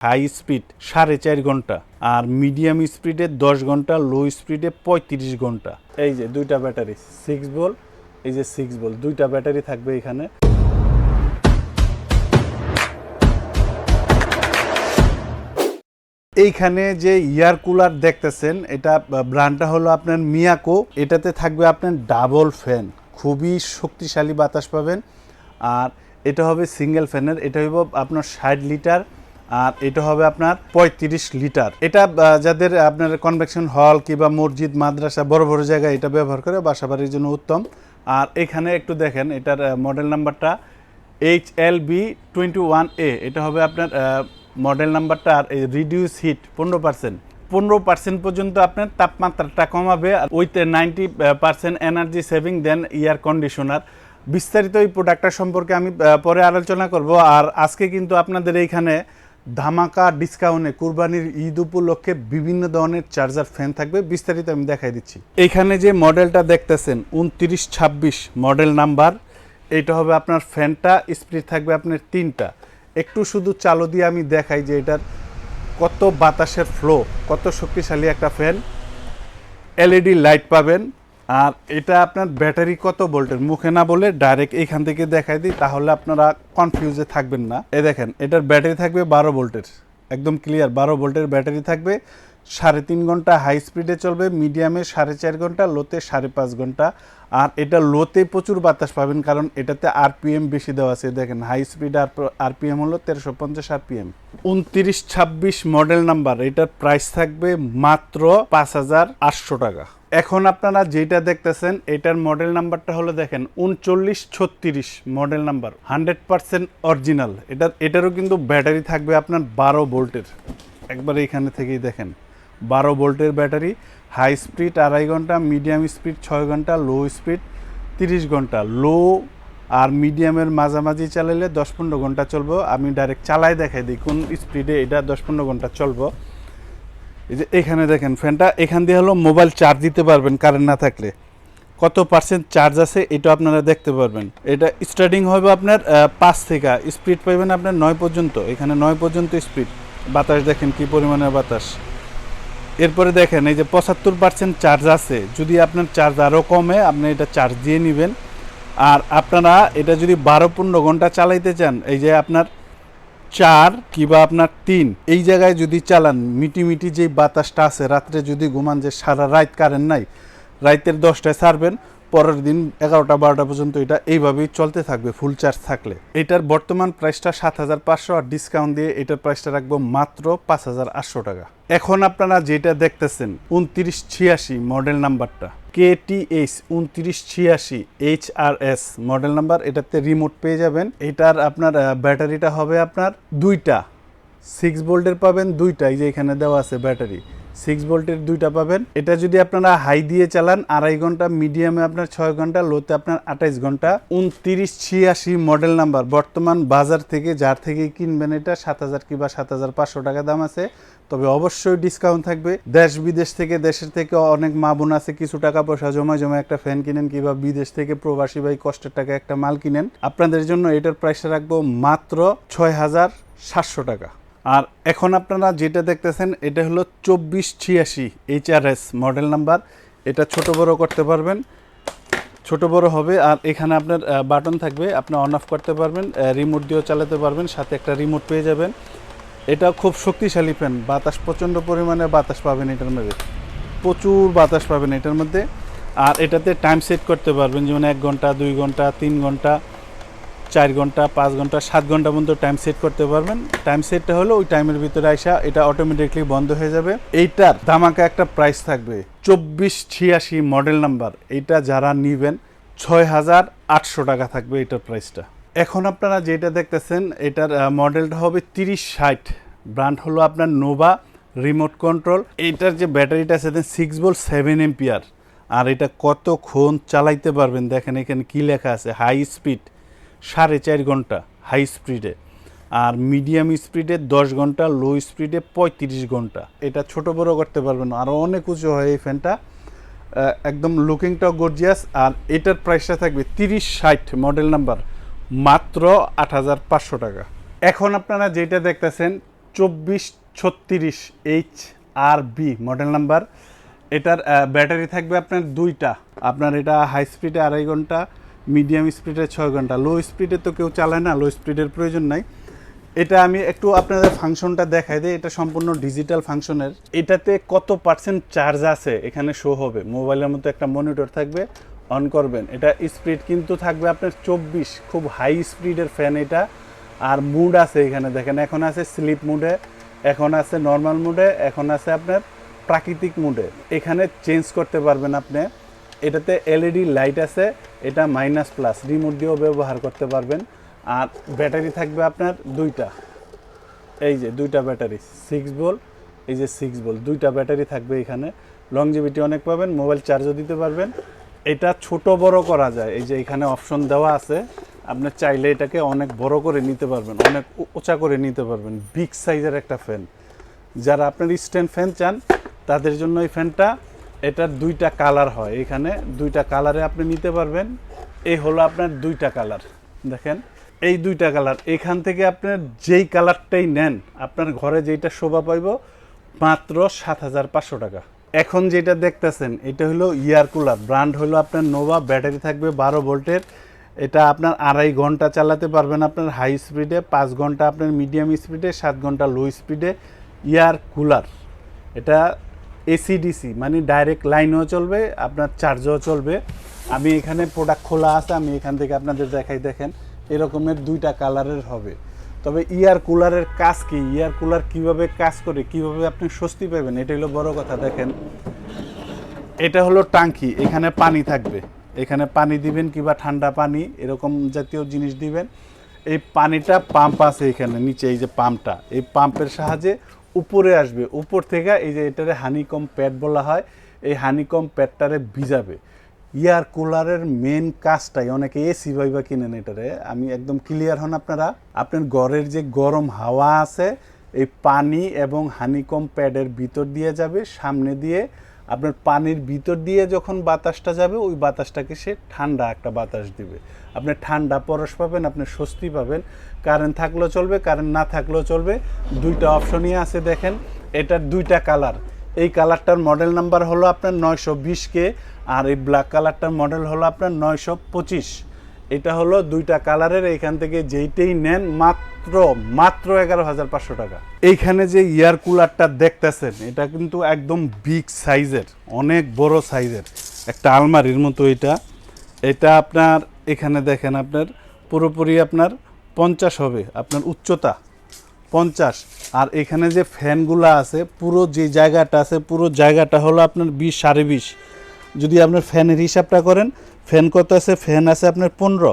High speed সাড়ে চার ঘণ্টা আর মিডিয়াম স্পিডে দশ ঘণ্টা লো স্পিডে পঁয়ত্রিশ ঘণ্টা। এই যে দুইটা ব্যাটারি সিক্স বল এই যে সিক্স বল দুইটা ব্যাটারি থাকবে এখানে। এইখানে যে ইয়ার কুলার দেখতেছেন, এটা ব্র্যান্ডটা হলো আপনার মিয়াকো। এটাতে থাকবে আপনার ডাবল ফ্যান খুবই শক্তিশালী বাতাস পাবেন। আর এটা হবে সিঙ্গেল ফ্যানের এটা হইব আপনার ষাট লিটার আর এটা হবে আপনার পঁয়ত্রিশ লিটার। এটা যাদের আপনার কনভেকশন হল কিংবা মসজিদ, মাদ্রাসা বড় বড় জায়গায় এটা ব্যবহার করে, বাসাবাড়ির জন্য উত্তম। আর এখানে একটু দেখেন, এটার মডেল নাম্বারটা H L B twenty one A এটা হবে আপনার মডেল নাম্বারটা আর এই রিডিউস হিট পনেরো পার্সেন্ট পনেরো পার্সেন্ট পর্যন্ত আপনার তাপমাত্রাটা কমাবে আর with ninety percent energy saving then air conditioner বিস্তারিত এই প্রোডাক্টটা সম্পর্কে আমি পরে আলোচনা করব। আর আজকে কিন্তু আপনাদের এইখানে ধামাকা ডিসকাউন্টে কুরবানির ঈদ উপলক্ষে বিভিন্ন ধরনের চার্জার ফ্যান থাকবে, বিস্তারিত আমি দেখাই দিচ্ছি। এখানে যে মডেলটা দেখতেছেন, উনত্রিশ ছাব্বিশ মডেল নাম্বার এইটা হবে আপনার ফ্যানটা স্পিড থাকবে আপনার তিনটা। একটু শুধু চালু দিয়ে আমি দেখাই যে এটার কত বাতাসের ফ্লো কত শক্তিশালী একটা ফ্যান। এলইডি লাইট পাবেন আর এটা আপনার ব্যাটারি কত ভোল্টের? মুখে না বলে ডাইরেক্ট এখান থেকে দেখাই দিই, তাহলে আপনারা কনফিউজে থাকবেন না। এ দেখেন, এটার ব্যাটারি থাকবে বারো ভোল্টের। একদম ক্লিয়ার বারো ভোল্টের ব্যাটারি থাকবে। সাড়ে তিন ঘণ্টা হাই স্পিডে চলবে মিডিয়ামে সাড়ে চার ঘণ্টা লোতে সাড়ে পাঁচ ঘণ্টা। আর এটা লোতে প্রচুর বাতাস পাবেন, কারণ এটাতে আরপিএম বেশি দেওয়া আছে। দেখেন হাই স্পিড আর আরপিএম হলো তেরোশো পঞ্চাশ আরপিএম উনত্রিশ ছাব্বিশ মডেল নাম্বার এটার প্রাইস থাকবে মাত্র পাঁচ হাজার আটশো টাকা। এখন আপনারা যেটা দেখতেছেন, এটার মডেল নাম্বারটা হলো দেখেন, উনচল্লিশ ছত্রিশ model number hundred percent original এটা, এটারও কিন্তু ব্যাটারি থাকবে আপনার বারো ভোল্টের। একবার এখানে থেকেই দেখেন, বারো ভোল্টের ব্যাটারি হাই স্পিড আড়াই ঘণ্টা মিডিয়াম স্পিড ছয় ঘণ্টা লো স্পিড তিরিশ ঘণ্টা। লো আর মিডিয়ামের মাঝামাঝি চালাইলে দশ পনেরো ঘণ্টা চলবো। আমি ডাইরেক্ট চালাই দেখাই দিই কোন স্পিডে এটা দশ পনেরো ঘণ্টা চলবো। এই যে এখানে দেখেন ফ্যানটা, এখান দিয়ে হলো মোবাইল চার্জ দিতে পারবেন কারেন্ট না থাকলে। কত পার্সেন্ট চার্জ আছে এটা আপনারা দেখতে পারবেন। এটা স্টার্টিং হবে আপনার পাঁচ থেকে। স্পিড পাইবেন আপনার নয় পর্যন্ত। এখানে নয় পর্যন্ত স্পিড বাতাস দেখেন কি পরিমাণের বাতাস। এরপরে দেখেন এই যে পঁচাত্তর পার্সেন্ট চার্জ আছে। যদি আপনার চার্জ আরও কমে, আপনি এটা চার্জ দিয়ে নেবেন। আর আপনারা এটা যদি বারো পনেরো ঘণ্টা চালাইতে চান, এই যে আপনার চার কিংবা আপনার তিন। এই জায়গায় যদি চালান, মিটি মিটি যে বাতাসটা আছে, রাত্রে যদি ঘুমান যে সারা রাত কারেন্ট নাই রাতের দশটায় ছাড়বেন, পরের দিন এগারোটা, বারোটা পর্যন্ত এটা এইভাবেই চলতে থাকবে ফুল চার্জ থাকলে। এটার বর্তমান প্রাইসটা সাত হাজার পাঁচশো আর ডিসকাউন্ট দিয়ে এটার প্রাইসটা রাখব মাত্র পাঁচ হাজার আটশো টাকা। এখন আপনারা যেটা দেখতেছেন, উনত্রিশ ছিয়াশি মডেল নাম্বারটা কেটিএইচ উনত্রিশ ছিয়াশি H R S model number, এটাতে রিমোট পেয়ে যাবেন। এটার আপনার ব্যাটারিটা হবে আপনার দুইটা। সিক্স ভোল্টের পাবেন দুইটা, এই যে এখানে দেওয়া আছে ব্যাটারি। সিক্স ভোল্টের দুইটা পাবেন। এটা যদি আপনারা হাই দিয়ে চালান, আড়াই ঘণ্টা মিডিয়ামে আপনার ছয় ঘণ্টা লোতে আপনার আঠাইশ ঘণ্টা। উনত্রিশ ছিয়াশি মডেল নাম্বার বর্তমান বাজার থেকে যার থেকে কিনবেন এটা সাত হাজার কিংবা সাত হাজার পাঁচশো টাকা দাম আছে। তবে অবশ্যই ডিসকাউন্ট থাকবে। দেশ বিদেশ থেকে, দেশের থেকে অনেক মা বোন আছে, কিছু টাকা পয়সা জমা জমা একটা ফ্যান কিনেন কিংবা বিদেশ থেকে প্রবাসী ভাই কষ্টের টাকা একটা মাল কিনেন। আপনাদের জন্য এটার প্রাইসটা রাখব মাত্র ছয় হাজার সাতশো টাকা। আর এখন আপনারা যেটা দেখতেছেন, এটা হলো চব্বিশ ছিয়াশি এইচআরএস মডেল নাম্বার এটা ছোট বড় করতে পারবেন, ছোট বড় হবে। আর এখানে আপনার বাটন থাকবে, আপনি অন অফ করতে পারবেন রিমোট দিয়েও চালাতে পারবেন, সাথে একটা রিমোট পেয়ে যাবেন। এটা খুব শক্তিশালী ফ্যান বাতাস, প্রচণ্ড পরিমাণে বাতাস পাবেন এটার মধ্যে। প্রচুর বাতাস পাবেন এটার মধ্যে। আর এটাতে টাইম সেট করতে পারবেন, যেমন এক ঘণ্টা, দুই ঘণ্টা, তিন ঘণ্টা। চার ঘণ্টা, পাঁচ ঘণ্টা, সাত ঘণ্টা পর্যন্ত টাইম সেট করতে পারবেন। টাইম সেটটা হলো ওই টাইমের ভিতরে আসা এটা অটোমেটিকলি বন্ধ হয়ে যাবে। এইটার দামাকা একটা প্রাইস থাকবে, চব্বিশ ছিয়াশি মডেল নাম্বার এইটা যারা নিবেন, ছয় হাজার আটশো টাকা থাকবে এটার প্রাইসটা এখন আপনারা যেটা দেখতেছেন, এটার মডেলটা হবে তিরিশ ষাট। ব্র্যান্ড হলো আপনার নোভা রিমোট কন্ট্রোল এইটার যে ব্যাটারিটা আছে সিক্স ভোল্ট সেভেন এম্পিয়ার আর এটা কতক্ষণ চালাইতে পারবেন, দেখেন এখানে কি লেখা আছে হাই স্পিড সাড়ে চার ঘণ্টা হাই স্পিডে। আর মিডিয়াম স্পিডে দশ ঘণ্টা লো স্পিডে পঁয়ত্রিশ ঘণ্টা। এটা ছোট বড় করতে পারবেন আরও অনেক উঁচু হয় এই ফ্যানটা। একদম লুকিংটাও গর্জিয়াস আর এটার প্রাইসটা থাকবে তিরিশ ষাট মডেল নাম্বার মাত্র আট হাজার পাঁচশো টাকা। এখন আপনারা যেটা দেখতেছেন, চব্বিশ ছত্রিশ H R B model number এটার ব্যাটারি থাকবে আপনার দুইটা। আপনার এটা হাই স্পিডে আড়াই ঘণ্টা মিডিয়াম স্পিডে ছয় ঘণ্টা। লো স্পিডে তো কেউ চালায় না লো স্পিডের প্রয়োজন নাই। এটা আমি একটু আপনাদের ফাংশনটা দেখাই দিই, এটা সম্পূর্ণ ডিজিটাল ফাংশনের এটাতে কত পার্সেন্ট চার্জ আছে এখানে শো হবে? মোবাইলের মতো একটা মনিটর থাকবে অন করবেন। এটা স্পিড কিন্তু থাকবে আপনার চব্বিশ, খুব হাই স্পিডের ফ্যান এটা। আর মুড আছে এখানে, দেখেন, এখন আছে স্লিপ মুডে এখন আছে নর্মাল মুডে এখন আছে আপনার প্রাকৃতিক মুডে এখানে চেঞ্জ করতে পারবেন আপনি। এটাতে এলইডি লাইট আছে এটা মাইনাস প্লাস রিমোট দিয়েও ব্যবহার করতে পারবেন। আর ব্যাটারি থাকবে আপনার দুইটা। এই যে দুইটা ব্যাটারি সিক্স বল এই যে সিক্স বল দুইটা ব্যাটারি থাকবে এখানে। লংজিভিটি অনেক পাবেন মোবাইল চার্জও দিতে পারবেন। এটা ছোট বড় করা যায়। এই যে এখানে অপশন দেওয়া আছে, আপনি চাইলে এটাকে অনেক বড় করে নিতে পারবেন, অনেক উঁচা করে নিতে পারবেন। বিগ সাইজের একটা ফ্যান যারা আপনার স্ট্যান্ড ফ্যান চান, তাদের জন্য এই ফ্যানটা এটার দুইটা কালার হয়। এখানে দুইটা কালারে আপনি নিতে পারবেন। এই হলো আপনার দুইটা কালার। দেখেন, এই দুইটা কালার। এখান থেকে আপনার যেই কালারটাই নেন, আপনার ঘরে যেইটা শোভা পাইব, মাত্র সাত হাজার পাঁচশো টাকা। এখন যেটা দেখতেছেন, এটা হলো ইয়ার কুলার। ব্র্যান্ড হলো আপনার নোভা, ব্যাটারি থাকবে বারো ভোল্টের। এটা আপনার আড়াই ঘণ্টা চালাতে পারবেন আপনার হাই স্পিডে, পাঁচ ঘণ্টা আপনার মিডিয়াম স্পিডে, সাত ঘণ্টা লো স্পিডে। Air cooler. এটা এসিডিসি মানে ডাইরেক্ট লাইনও চলবে, আপনার চার্জও চলবে। আমি এখানে প্রোডাক্ট খোলা আছে, আমি এখান থেকে আপনাদের দেখাই, দেখেন, এরকমের দুইটা কালারের হবে। তবে ইয়ার কুলারের কাজ কি? ইয়ার কুলার কীভাবে কাজ করে? কীভাবে আপনি স্বস্তি পাবেন? এটা হলো বড় কথা, দেখেন। এটা হলো টাঙ্কি, এখানে পানি থাকবে। এখানে পানি দিবেন কিংবা ঠান্ডা পানি, এরকম জাতীয় জিনিস দিবেন। এই পানিটা পাম্প আছে এখানে, নিচে, এই যে পাম্পটা এই পাম্পের সাহায্যে উপরে আসবে। উপর থেকে এই যে এটারে হানিকম প্যাড বলা হয়, এই হানিকম প্যাডটারে ভিজাবে। ইয়ার কুলারের মেন কাজটাই, অনেকে এসি ভাইবা কিনেন এটারে, আমি একদম ক্লিয়ার হন আপনারা। আপনার ঘরের যে গরম হাওয়া আছে, এই পানি এবং হানিকম প্যাডের ভিতর দিয়ে যাবে, সামনে দিয়ে আপনার পানির ভিতর দিয়ে যখন বাতাসটা যাবে, ওই বাতাসটাকে সে ঠান্ডা একটা বাতাস দিবে। আপনি ঠান্ডা পরশ পাবেন, আপনি স্বস্তি পাবেন। কারেন্ট থাকলেও চলবে, কারেন্ট না থাকলেও চলবে। দুইটা অপশনই আছে দেখেন। এটার দুইটা কালার। এই কালারটার মডেল নাম্বার হলো আপনার নয়শো বিশ কে আর এই ব্ল্যাক কালারটার মডেল হলো আপনার নয়শো পঁচিশ। এটা হলো দুইটা কালারের এইখান থেকে যেইটাই নেন, মাত্র মাত্র এগারো হাজার পাঁচশো টাকা। এইখানে যে ইয়ার কুলারটা দেখতেছেন, এটা কিন্তু একদম বিগ সাইজের, অনেক বড় সাইজের। একটা আলমারির মতো এটা। এটা আপনার এখানে দেখেন আপনার, পুরোপুরি আপনার পঞ্চাশ হবে, আপনার উচ্চতা পঞ্চাশ। আর এখানে যে ফ্যানগুলো আছে, পুরো যে জায়গাটা আছে, পুরো জায়গাটা হলো আপনার বিশ সাড়ে বিশ। যদি আপনার ফ্যানের হিসাবটা করেন, ফ্যান কত আছে? ফ্যান আছে আপনার পনেরো।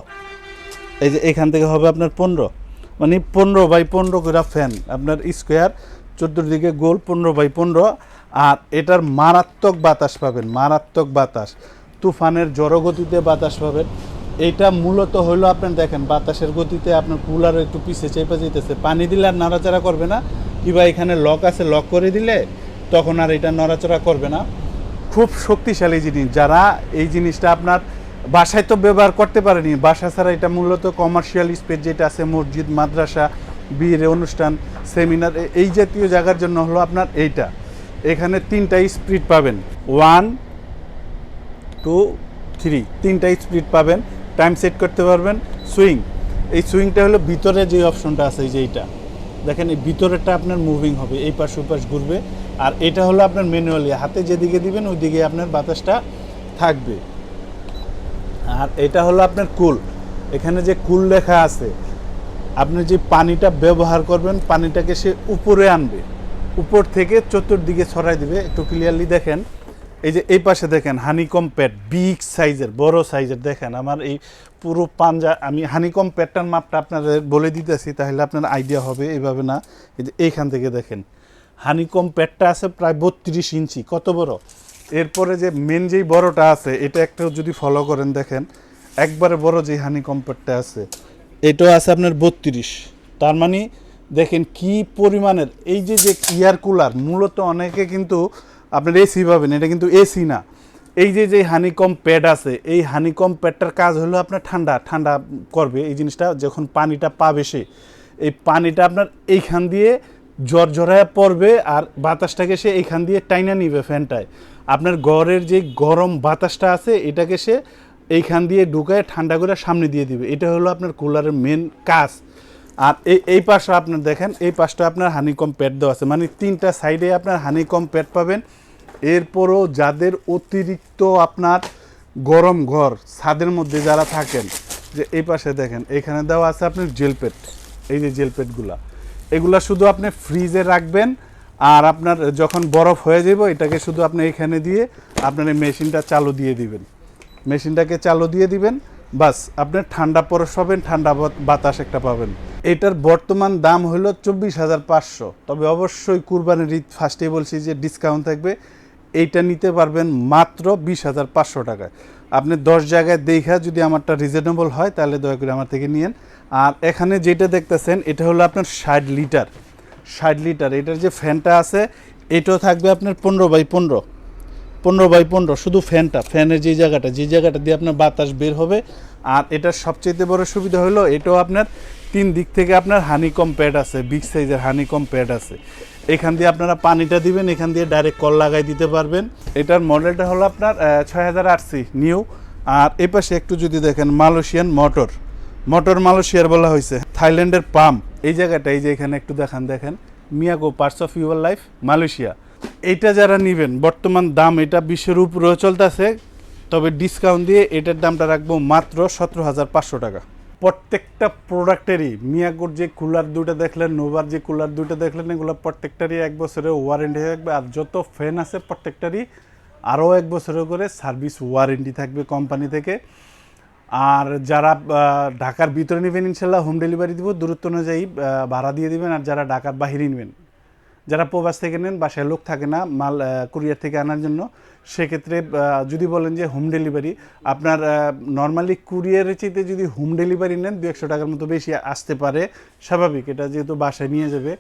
এই যে এখান থেকে হবে আপনার পনেরো। মানে পনেরো বাই পনেরো করে ফ্যান, আপনার স্কোয়ার চতুর্দিকে গোল পনেরো বাই পনেরো। আর এটার মারাত্মক বাতাস পাবেন, মারাত্মক বাতাস। তুফানের জড়গতিতে বাতাস পাবেন। এইটা মূলত হলো আপনার দেখেন, বাতাসের গতিতে আপনার কুলার একটু পিছিয়ে চেপে যেতেছে। পানি দিলে আর নাড়াচাড়া করবে না। কিংবা এখানে লক আছে লক করে দিলে তখন আর এটা নড়াচড়া করবে না। খুব শক্তিশালী জিনিস। যারা এই জিনিসটা আপনার বাসায় তো ব্যবহার করতে পারেনি, বাসা ছাড়া এটা মূলত কমার্শিয়াল স্পেস যেটা আছে, মসজিদ, মাদ্রাসা, বিয়ের অনুষ্ঠান সেমিনার এই জাতীয় জায়গার জন্য হলো আপনার এইটা। এখানে তিনটা স্পিড পাবেন। ওয়ান টু থ্রি তিনটা স্পিড পাবেন। টাইম সেট করতে পারবেন। সুইং এই সুইংটা হলো ভিতরে যে অপশনটা আছে, এই যে এইটা। দেখেন, এই ভিতরেরটা আপনার মুভিং হবে, এই পাশ ওই পাশ ঘুরবে। আর এটা হলো আপনার ম্যানুয়ালি হাতে যেদিকে দিবেন ওই দিকে আপনার বাতাসটা থাকবে। আর এটা হলো আপনার কুল। এখানে যে কুল লেখা আছে, আপনি যে পানিটা ব্যবহার করবেন, পানিটাকে সে উপরে আনবে। উপর থেকে চতুর্দিকে ছড়াই দিবে। একটু ক্লিয়ারলি দেখেন। এই যে এই পাশে দেখেন হানিকম প্যাড বিগ সাইজের বড় সাইজের দেখেন আমার এই পুরো পাঞ্জা, আমি হানিকম প্যাডটার মাপটা আপনাদের বলে দিতেছি, তাহলে আপনার আইডিয়া হবে এইভাবে না। এই যে এইখান থেকে দেখেন হানিকম প্যাডটা আছে প্রায় বত্রিশ ইঞ্চি, কত বড়? এরপরে যে মেন যেই বড়টা আছে, এটা একটা যদি ফলো করেন দেখেন, একবারে বড় যে হানিকম প্যাডটা আছে, এটাও আছে আপনার বত্রিশ। তার মানে দেখেন কি পরিমাণের, এই যে যে ইয়ার কুলার মূলত অনেকে কিন্তু আপনার এসি পাবেন, এটা কিন্তু এসি না। এই যে যে হানিকম প্যাড আছে, এই হানিকম প্যাডটার কাজ হলো আপনার ঠান্ডা ঠান্ডা করবে। এই জিনিসটা যখন পানিটা পাবে সে, এই পানিটা আপনার এইখান দিয়ে জ্বর জড়ায় পড়বে আর বাতাসটাকে সে এইখান দিয়ে টাইনা নিবে ফ্যানটায়। আপনার ঘরের যে গরম বাতাসটা আছে, এটাকে সে এইখান দিয়ে ঢুকায় ঠান্ডা করে সামনে দিয়ে দিবে। এটা হলো আপনার কুলারের মেন কাজ। আর এই এই পাশে আপনার দেখেন, এই পাশটা আপনার হানিকম প্যাড দেওয়া আছে। মানে তিনটা সাইডে আপনার হানিকম প্যাড পাবেন। এরপরও যাদের অতিরিক্ত আপনার গরম ঘর, ছাদের মধ্যে যারা থাকেন, যে এই পাশে দেখেন, এখানে দেওয়া আছে আপনার জেল প্যাড এই যে জেল প্যাডগুলা এগুলা শুধু আপনি ফ্রিজে রাখবেন, আর আপনার যখন বরফ হয়ে যাব, এটাকে শুধু আপনি এখানে দিয়ে আপনার এই মেশিনটা চালু দিয়ে দিবেন। মেশিনটাকে চালু দিয়ে দিবেন বাস আপনি ঠান্ডা পরশ পাবেন, ঠান্ডা বাতাস একটা পাবেন। এটার বর্তমান দাম হলো চব্বিশ হাজার পাঁচশো। তবে অবশ্যই কুরবানির ঈদ ফার্স্টে বলছি যে ডিসকাউন্ট থাকবে। এইটা নিতে পারবেন মাত্র বিশ হাজার পাঁচশো টাকায়। আপনি দশ জায়গায় দেখা যদি আমারটা রিজনেবল হয়, তাহলে দয়া করে আমার থেকে নিয়েন। আর এখানে যেটা দেখতেছেন, এটা হলো আপনার ষাট লিটার। ষাট লিটার, এটার যে ফ্যানটা আছে, এটাও থাকবে আপনার পনেরো বাই পনেরো। পনেরো বাই পনেরো, শুধু ফ্যানটা, ফ্যানের যে জায়গাটা যে জায়গাটা দিয়ে আপনার বাতাস বের হবে। আর এটার সবচেয়ে বড় সুবিধা হলো, এটাও আপনার তিন দিক থেকে আপনার হানিকম প্যাড আছে বিগ সাইজের হানিকম প্যাড আছে। এখান দিয়ে আপনারা পানিটা দিবেন, এখান দিয়ে ডাইরেক্ট কল লাগাই দিতে পারবেন। এটার মডেলটা হলো আপনার ছয় হাজার আটসি নিউ আর এই পাশে একটু যদি দেখেন মালয়েশিয়ান মোটর মোটর মালয়েশিয়ার বলা হয়েছে থাইল্যান্ডের পাম্প এই জায়গাটা, এই যে এখানে একটু দেখান, দেখেন। Miyako parts of your life Malaysia এইটা যারা নেবেন, বর্তমান দাম এটা বিশ্বের উপরেও চলতেছে, তবে ডিসকাউন্ট দিয়ে এটার দামটা রাখব মাত্র সতেরো হাজার পাঁচশো টাকা। প্রত্যেকটা প্রোডাক্টেরই মিয়াগোর যে কুলার দুটো দেখলেন নোভার যে কুলার দুটো দেখলেন, এগুলো প্রত্যেকটারই এক বছরের ওয়ারেন্টি থাকবে, আর যত ফ্যান আছে প্রত্যেকটারই আরও এক বছরের করে সার্ভিস ওয়ারেন্টি থাকবে কোম্পানি থেকে। আর যারা ঢাকার ভিতরে নেবেন, ইনশাল্লাহ হোম ডেলিভারি দিব, দূরত্ব অনুযায়ী ভাড়া দিয়ে দিবেন, আর যারা ঢাকার বাহিরে নেবেন যারা প্রবাস থেকে নেন, বাসায় লোক থাকে না, মাল কুরিয়ার থেকে আনার জন্য, সেক্ষেত্রে যদি বলেন যে হোম ডেলিভারি আপনার নর্মালি কুরিয়ারের চাইতে যদি হোম ডেলিভারি নেন দু একশো টাকার মতো বেশি আসতে পারে, স্বাভাবিক। এটা যেহেতু বাসায় নিয়ে যাবে।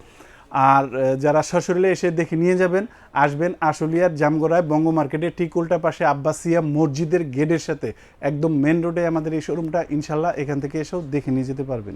আর যারা সশরীরে এসে দেখে নিয়ে যাবেন, আসবেন আশুলিয়ার জামগড়ায়, বঙ্গ মার্কেটের ঠিক উল্টা পাশে আব্বাসিয়া মসজিদের গেটের সাথে, একদম মেন রোডে আমাদের এই শোরুমটা ইনশাল্লাহ এখান থেকে এসেও দেখে নিয়ে যেতে পারবেন।